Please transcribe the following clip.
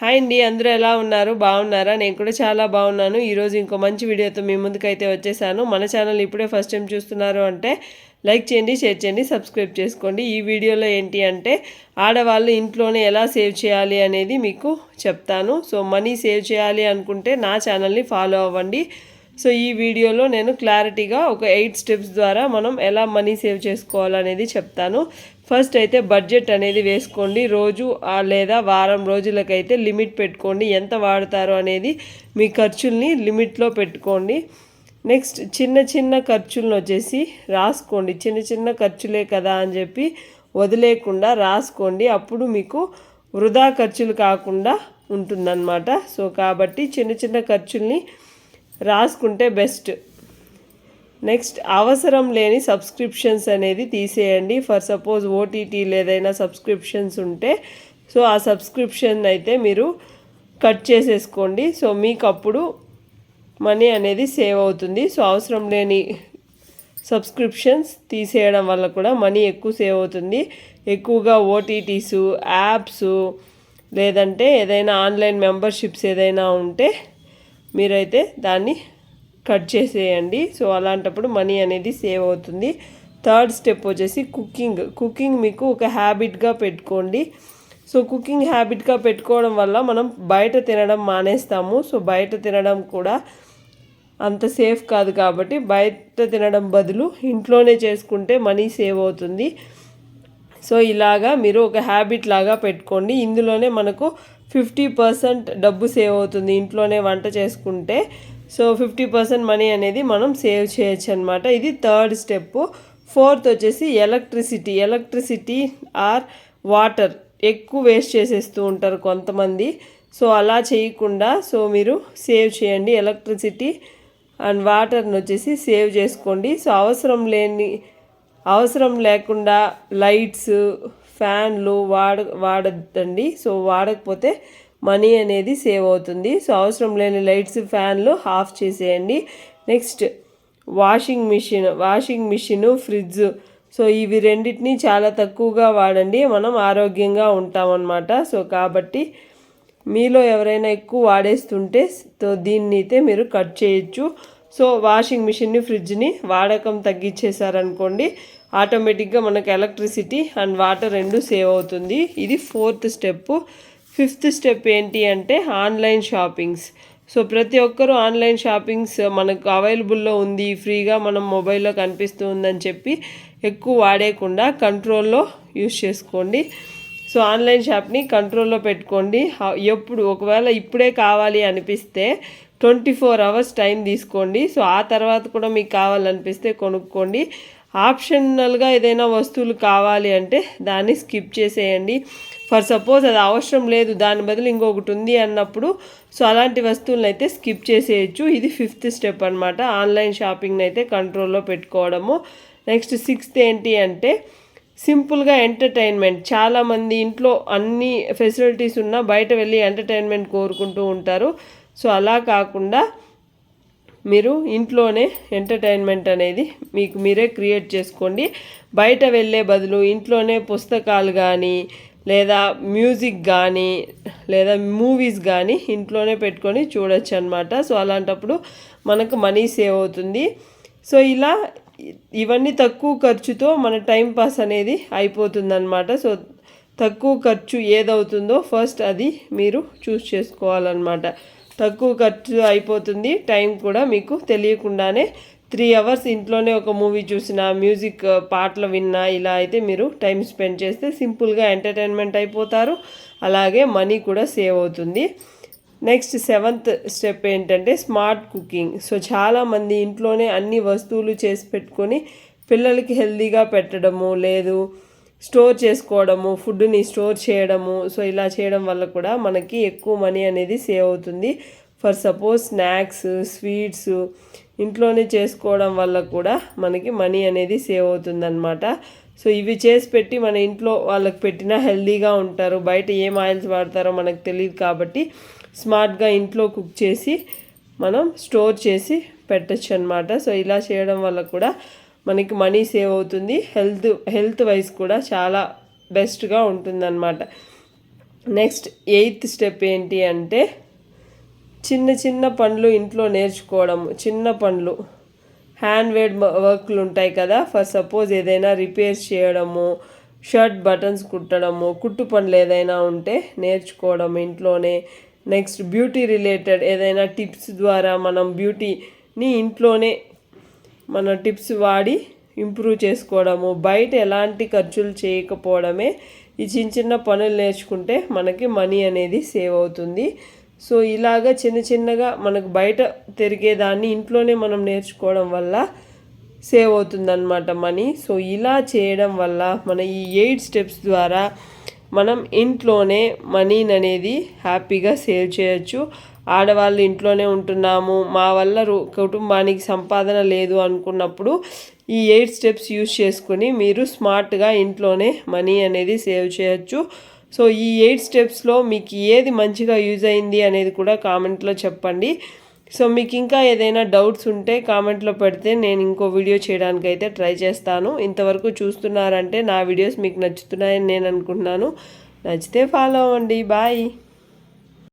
Hi అండి అందరూ ఎలా ఉన్నారు? బాగున్నారా? నేను కూడా చాలా బాగున్నాను. ఈరోజు ఇంకో మంచి వీడియోతో మీ ముందుకైతే వచ్చేసాను. మన ఛానల్ ఇప్పుడే ఫస్ట్ టైం చూస్తున్నారు అంటే లైక్ చేయండి షేర్ చేయండి సబ్స్క్రైబ్ చేసుకోండి. ఈ వీడియోలో ఏంటి అంటే ఆడవాళ్ళు ఇంట్లోనే ఎలా సేవ్ చేయాలి అనేది మీకు చెప్తాను. సో మనీ సేవ్ చేయాలి అనుకుంటే నా ఛానల్ని ఫాలో అవ్వండి. సో ఈ వీడియోలో నేను క్లారిటీగా ఒక ఎయిట్ స్టెప్స్ ద్వారా మనం ఎలా మనీ సేవ్ చేసుకోవాలనేది చెప్తాను. ఫస్ట్ అయితే బడ్జెట్ అనేది వేసుకోండి. రోజు లేదా వారం రోజులకైతే లిమిట్ పెట్టుకోండి. ఎంత వాడతారో అనేది మీ ఖర్చుల్ని లిమిట్లో పెట్టుకోండి. నెక్స్ట్ చిన్న చిన్న ఖర్చులను వచ్చేసి రాసుకోండి. చిన్న చిన్న ఖర్చులే కదా అని చెప్పి వదిలేకుండా రాసుకోండి. అప్పుడు మీకు వృధా ఖర్చులు కాకుండా ఉంటుందన్నమాట. సో కాబట్టి చిన్న చిన్న ఖర్చుల్ని రాసుకుంటే బెస్ట్. నెక్స్ట్ అవసరం లేని సబ్స్క్రిప్షన్స్ అనేది తీసేయండి. ఫర్ సపోజ్ ఓటీటీ లేదైనా సబ్స్క్రిప్షన్స్ ఉంటే సో ఆ సబ్స్క్రిప్షన్ అయితే మీరు కట్ చేసేసుకోండి. సో మీకు అప్పుడు మనీ అనేది సేవ్ అవుతుంది. సో అవసరం లేని సబ్స్క్రిప్షన్స్ తీసేయడం వల్ల కూడా మనీ ఎక్కువ సేవ్ అవుతుంది. ఎక్కువగా ఓటీటీస్ యాప్స్ లేదంటే ఏదైనా ఆన్లైన్ మెంబర్షిప్స్ ఏదైనా ఉంటే మీరైతే దాన్ని కట్ చేసేయండి. సో అలాంటప్పుడు మనీ అనేది సేవ్ అవుతుంది. థర్డ్ స్టెప్ వచ్చేసి కుకింగ్. కుకింగ్ మీకు ఒక హ్యాబిట్గా పెట్టుకోండి. సో కుకింగ్ హ్యాబిట్గా పెట్టుకోవడం వల్ల మనం బయట తినడం మానేస్తాము. సో బయట తినడం కూడా అంత సేఫ్ కాదు కాబట్టి బయట తినడం బదులు ఇంట్లోనే చేసుకుంటే మనీ సేవ్ అవుతుంది. సో ఇలాగా మీరు ఒక హ్యాబిట్ లాగా పెట్టుకోండి. ఇందులోనే మనకు ఫిఫ్టీ పర్సెంట్ డబ్బు సేవ్ అవుతుంది. ఇంట్లోనే వంట చేసుకుంటే సో ఫిఫ్టీ పర్సెంట్ మనీ అనేది మనం సేవ్ చేయొచ్చు అనమాట ఇది థర్డ్ స్టెప్ ఫోర్త్ వచ్చేసి ఎలక్ట్రిసిటీ ఎలక్ట్రిసిటీ ఆర్ వాటర్ ఎక్కువ వేస్ట్ చేసేస్తూ ఉంటారు కొంతమంది. సో అలా చేయకుండా సో మీరు సేవ్ చేయండి. ఎలక్ట్రిసిటీ అండ్ వాటర్ని వచ్చేసి సేవ్ చేసుకోండి. సో అవసరం లేని అవసరం లేకుండా లైట్స్ ఫ్యాన్లు వాడ వాడద్దండి. సో వాడకపోతే మనీ అనేది సేవ్ అవుతుంది. సో అవసరం లేని లైట్స్ ఫ్యాన్లు ఆఫ్ చేసేయండి. Next washing machine washing machine fridge. So ఇవి రెండింటిని చాలా తక్కువగా వాడండి. మనం ఆరోగ్యంగా ఉంటామన్నమాట. సో కాబట్టి మీలో ఎవరైనా ఎక్కువ వాడేస్తుంటే సో దీన్ని అయితే మీరు కట్ చేయొచ్చు. సో వాషింగ్ మిషన్ని ఫ్రిడ్జ్ని వాడకం తగ్గించేశారనుకోండి ఆటోమేటిక్గా మనకు ఎలక్ట్రిసిటీ అండ్ వాటర్ రెండు సేవ్ అవుతుంది. ఇది ఫోర్త్ స్టెప్ ఫిఫ్త్ స్టెప్ ఏంటి అంటే ఆన్లైన్ షాపింగ్స్. సో ప్రతి ఒక్కరూ ఆన్లైన్ షాపింగ్స్ మనకు అవైలబుల్లో ఉంది ఫ్రీగా మనం మొబైల్లో కనిపిస్తూ ఉందని చెప్పి ఎక్కువ వాడేయకుండా కంట్రోల్లో యూస్ చేసుకోండి. సో ఆన్లైన్ షాప్ని కంట్రోల్లో పెట్టుకోండి. ఎప్పుడు ఒకవేళ ఇప్పుడే కావాలి అనిపిస్తే ట్వంటీ ఫోర్ అవర్స్ టైం తీసుకోండి. సో ఆ తర్వాత కూడా మీకు కావాలనిపిస్తే కొనుక్కోండి. ఆప్షనల్గా ఏదైనా వస్తువులు కావాలి అంటే దాన్ని స్కిప్ చేసేయండి. ఫర్ సపోజ్ అది అవసరం లేదు దాని బదులు ఇంకొకటి ఉంది అన్నప్పుడు సో అలాంటి వస్తువులను అయితే స్కిప్ చేసేయచ్చు. ఇది ఫిఫ్త్ స్టెప్ అనమాట ఆన్లైన్ షాపింగ్ని అయితే కంట్రోల్లో పెట్టుకోవడము. నెక్స్ట్ సిక్స్త్ ఏంటి అంటే సింపుల్గా ఎంటర్టైన్మెంట్. చాలామంది ఇంట్లో అన్ని ఫెసిలిటీస్ ఉన్నా బయట వెళ్ళి ఎంటర్టైన్మెంట్ కోరుకుంటూ ఉంటారు. సో అలా కాకుండా మీరు ఇంట్లోనే ఎంటర్టైన్మెంట్ అనేది మీకు మీరే క్రియేట్ చేసుకోండి. బయట వెళ్ళే బదులు ఇంట్లోనే పుస్తకాలు కానీ లేదా మ్యూజిక్ కానీ లేదా మూవీస్ కానీ ఇంట్లోనే పెట్టుకొని చూడొచ్చు అనమాట సో అలాంటప్పుడు మనకు మనీ సేవ్ అవుతుంది. సో ఇలా ఇవన్నీ తక్కువ ఖర్చుతో మన టైం పాస్ అనేది అయిపోతుందన్నమాట. సో తక్కువ ఖర్చు ఏదవుతుందో ఫస్ట్ అది మీరు చూస్ చేసుకోవాలన్నమాట. తక్కువ ఖర్చు అయిపోతుంది. టైం కూడా మీకు తెలియకుండానే త్రీ అవర్స్ ఇంట్లోనే ఒక మూవీ చూసినా మ్యూజిక్ uh, పాటలు విన్నా ఇలా అయితే మీరు టైం స్పెండ్ చేస్తే సింపుల్గా ఎంటర్టైన్మెంట్ అయిపోతారు. అలాగే మనీ కూడా సేవ్ అవుతుంది. నెక్స్ట్ సెవెంత్ స్టెప్ ఏంటంటే స్మార్ట్ కుకింగ్ సో చాలామంది ఇంట్లోనే అన్ని వస్తువులు చేసి పెట్టుకొని పిల్లలకి హెల్తీగా పెట్టడము లేదు స్టోర్ చేసుకోవడము ఫుడ్ని స్టోర్ చేయడము. సో ఇలా చేయడం వల్ల కూడా మనకి ఎక్కువ మనీ అనేది సేవ్ అవుతుంది. ఫర్ సపోజ్ స్నాక్స్ స్వీట్స్ ఇంట్లోనే చేసుకోవడం వల్ల కూడా మనకి మనీ అనేది సేవ్ అవుతుందన్నమాట. సో ఇవి చేసి పెట్టి మన ఇంట్లో వాళ్ళకి పెట్టినా హెల్దీగా ఉంటారు. బయట ఏం ఆయిల్స్ వాడతారో మనకు తెలియదు కాబట్టి స్మార్ట్గా ఇంట్లో కుక్ చేసి మనం స్టోర్ చేసి పెట్టచ్చు అనమాట సో ఇలా చేయడం వల్ల కూడా మనకి మనీ సేవ్ అవుతుంది. హెల్త్ హెల్త్ వైజ్ కూడా చాలా బెస్ట్గా ఉంటుందన్నమాట. నెక్స్ట్ ఎయిత్ స్టెప్ ఏంటి అంటే చిన్న చిన్న పనులు ఇంట్లో నేర్చుకోవడము చిన్న పనులు హ్యాండ్ వేడ్ వర్క్లు ఉంటాయి కదా. ఫర్ సపోజ్ ఏదైనా రిపేర్స్ చేయడము షర్ట్ బటన్స్ కుట్టడము కుట్టు పనులు ఏదైనా ఉంటే నేర్చుకోవడం ఇంట్లోనే. నెక్స్ట్ బ్యూటీ రిలేటెడ్ ఏదైనా టిప్స్ ద్వారా మనం బ్యూటీని ఇంట్లోనే మన టిప్స్ వాడి ఇంప్రూవ్ చేసుకోవడము బయట ఎలాంటి ఖర్చులు చేయకపోవడమే ఈ చిన్న చిన్న పనులు నేర్చుకుంటే మనకి మనీ అనేది సేవ్ అవుతుంది. సో ఇలాగ చిన్న చిన్నగా మనకు బయట తిరిగేదాన్ని ఇంట్లోనే మనం నేర్చుకోవడం వల్ల సేవ్ అవుతుందన్నమాట మనీ. సో ఇలా చేయడం వల్ల మన ఈ ఎయిట్ స్టెప్స్ ద్వారా మనం ఇంట్లోనే మనీని అనేది హ్యాపీగా సేవ్ చేయొచ్చు. ఆడవాళ్ళు ఇంట్లోనే ఉంటున్నాము మా వల్ల కుటుంబానికి సంపాదన లేదు అనుకున్నప్పుడు ఈ ఎయిట్ స్టెప్స్ యూస్ చేసుకుని మీరు స్మార్ట్గా ఇంట్లోనే మనీ అనేది సేవ్ చేయొచ్చు. సో ఈ ఎయిట్ స్టెప్స్లో మీకు ఏది మంచిగా యూజ్ అయింది అనేది కూడా కామెంట్లో చెప్పండి. సో మీకు ఇంకా ఏదైనా డౌట్స్ ఉంటే కామెంట్లో పెడితే నేను ఇంకో వీడియో చేయడానికి అయితే ట్రై చేస్తాను. ఇంతవరకు చూస్తున్నారంటే నా వీడియోస్ మీకు నచ్చుతున్నాయని నేను అనుకుంటున్నాను. నచ్చితే ఫాలో అవ్వండి. బాయ్.